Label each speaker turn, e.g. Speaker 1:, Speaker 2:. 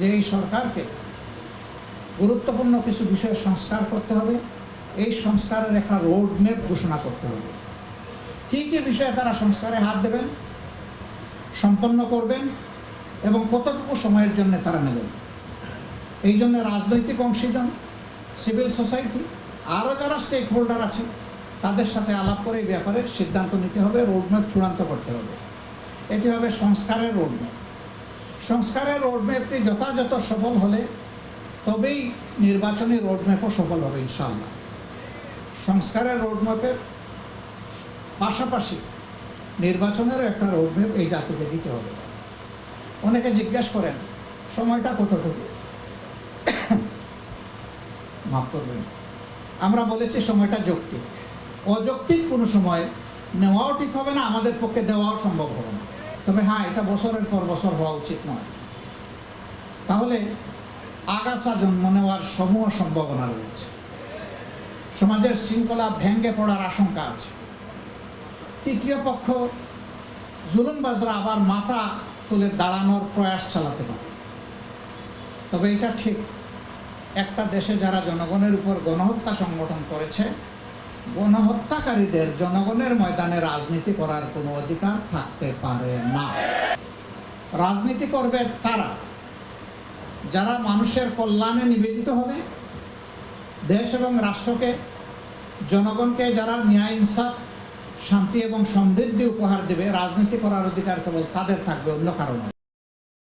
Speaker 1: যে এই সরকারকে গুরুত্বপূর্ণ কিছু বিষয়ে সংস্কার করতে হবে, এই সংস্কারের একটা রোড ম্যাপ ঘোষণা করতে হবে। কী কী বিষয়ে তারা সংস্কারে হাত দেবেন, সম্পন্ন করবেন এবং কতটুকু সময়ের জন্য তারা নেবেন? এই জন্য রাজনৈতিক অংশীজন সিভিল সোসাইটি আরও যারা স্টেক হোল্ডার আছে, তাদের সাথে আলাপ করে এই ব্যাপারে সিদ্ধান্ত নিতে হবে রোডম্যাপ চূড়ান্ত করতে হবে। এটি হবে সংস্কারের রোডম্যাপ সংস্কারের রোডম্যাপটি যথাযথ সফল হলে তবেই নির্বাচনী রোডম্যাপও সফল হবে, ইনশাআল্লাহ। সংস্কারের রোডম্যাপের পাশাপাশি নির্বাচনেরও একটা রোডম্যাপ এই জাতিকে দিতে হবে। অনেকে জিজ্ঞাসা করেন, সময়টা কতটুকু? মাফ করবেন। আমরা বলেছি সময়টা যৌক্তিক। অযৌক্তিক কোনো সময় নেওয়াও ঠিক হবে না, আমাদের পক্ষে দেওয়াও সম্ভব হবে না। তবে হ্যাঁ এটা বছরের পর বছর হওয়া উচিত নয়। তাহলে আগাছা জন্ম নেওয়ার সমূহ সম্ভাবনা রয়েছে। সমাজের শৃঙ্খলা ভেঙ্গে পড়ার আশঙ্কা আছে। তৃতীয় পক্ষ, জুলুমবাজরা আবার মাথা তুলে দাঁড়ানোর প্রয়াস চালাতে পারে। তবে এটা ঠিক। একটা দেশে যারা জনগণের উপর গণহত্যা সংগঠন করেছে গণহত্যাকারীদের জনগণের ময়দানে রাজনীতি করার কোনো অধিকার থাকতে পারে না। রাজনীতি করবে তারা। যারা মানুষের কল্যাণে নিবেদিত হবে, দেশ এবং রাষ্ট্রকে, জনগণকে যারা ন্যায়, ইনসাফ, শান্তি এবং সমৃদ্ধি উপহার দেবে, রাজনীতি করার অধিকার কেবল তাদের থাকবে, অন্য কারণে